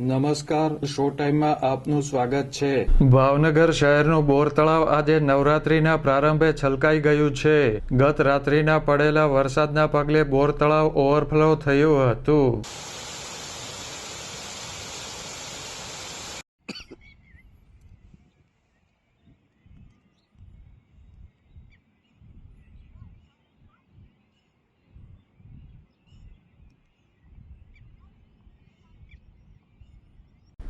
નમસ્કાર, શો ટાઈમમાં આપનું સ્વાગત છે. ભાવનગર શહેરનું બોર તળાવ આજે નવરાત્રીના પ્રારંભે છલકાઈ ગયું છે. ગત રાત્રિના પડેલા વરસાદના પગલે બોર તળાવ ઓવરફ્લો થયું હતું.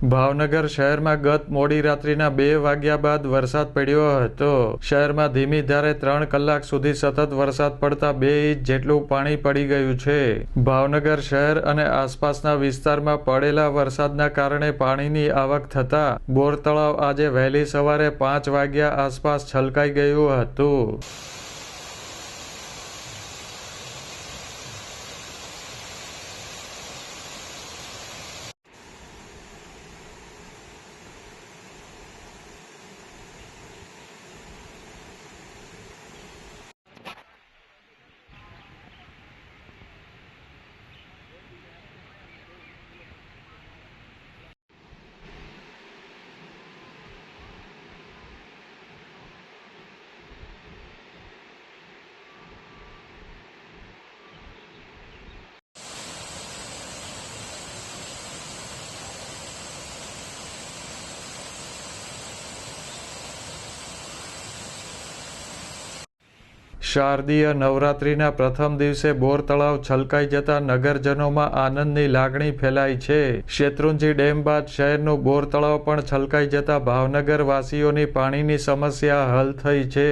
ભાવનગર શહેરમાં ગત મોડી રાત્રિના બે વાગ્યા બાદ વરસાદ પડ્યો હતો. શહેરમાં ધીમી ધારે ત્રણ કલાક સુધી સતત વરસાદ પડતા બે ઇંચ જેટલું પાણી પડી ગયું છે. ભાવનગર શહેર અને આસપાસના વિસ્તારમાં પડેલા વરસાદના કારણે પાણીની આવક થતા બોર તળાવ આજે વહેલી સવારે પાંચ વાગ્યા આસપાસ છલકાઈ ગયું હતું. શારદીય નવરાત્રિના પ્રથમ દિવસે બોર તળાવ છલકાઈ જતા નગરજનોમાં આનંદની લાગણી ફેલાઈ છે. શેત્રુંજી ડેમ બાદ શહેરનું બોર તળાવ પણ છલકાઈ જતા ભાવનગરવાસીઓની પાણીની સમસ્યા હલ થઈ છે.